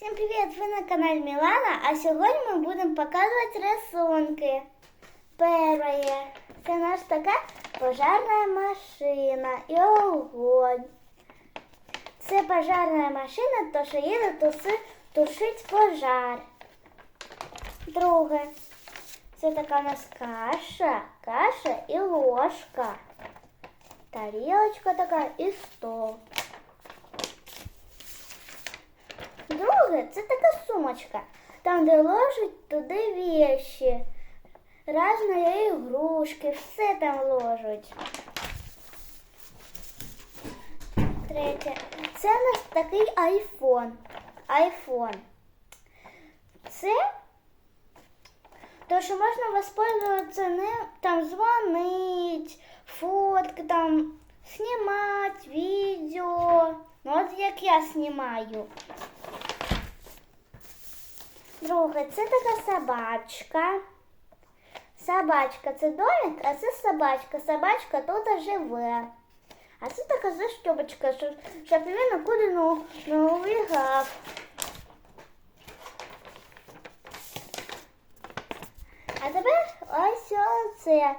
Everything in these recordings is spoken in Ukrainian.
Всім привіт! Ви на каналі Мілана, а сьогодні ми будемо показувати рисунки. Перше, це наша така пожарна машина і огонь. Це пожарна машина, то що їде туси, тушить пожар. Друге, це така у нас каша, каша і ложка. Тарілочка така і стол. Друге, це така сумочка, там, де ложать туди вещи. Разні ігрушки, все там ложать. Третє. Це у нас такий айфон. Айфон. Це то, що можна воспользоваться не там дзвонить, фотки там, знімати відео. Ну, от як я знімаю. Друге, це така собачка. Собачка це домик, а це собачка. Собачка тут живе. А це така застьобочка, щоб, щоб він нікуди не убігав. А тепер ось оце.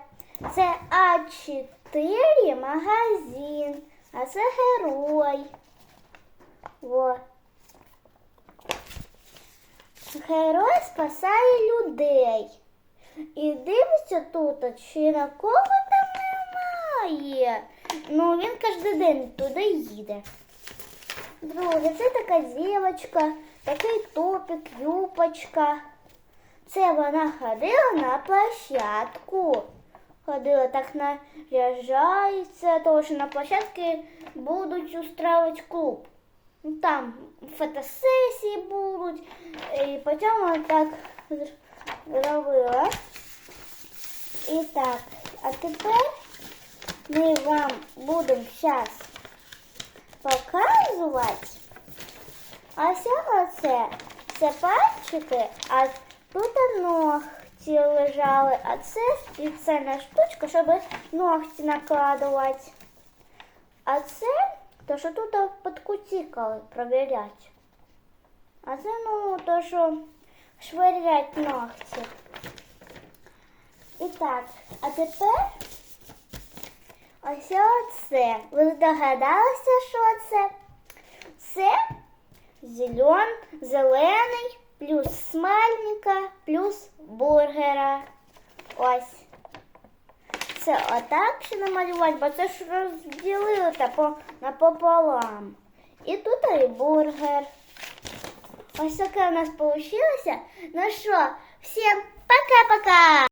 Це А4 магазин, а це герой. Во. Герой спасає людей. І дивиться тут, чи нікого там немає. Ну, він кожен день туди їде. Друге, це така дівчинка, такий топик, юбочка. Це вона ходила на площадку. Ходила так наряжається, тому що на площадці будуть устраивать клуб. Ну, Там фотосесії будуть, і потім вона так зробила. І так, а тепер ми вам будемо зараз показувати. А все це, це пальчики, а тут ногті лежали, а це спеціальна штучка, щоб ногті накладувати. А це то, що тут під кутикали провірять. А це ну то, що швирять ногті. І так, а тепер ось оце. Ви здогадалися, що це? Це зелен, зелений, плюс смальника, плюс бургера. Ось. Це отак ще намалювати, бо це ж розділили та напополам. І тут і бургер. Ось таке у нас вийшло. Ну що, всім пока-пока!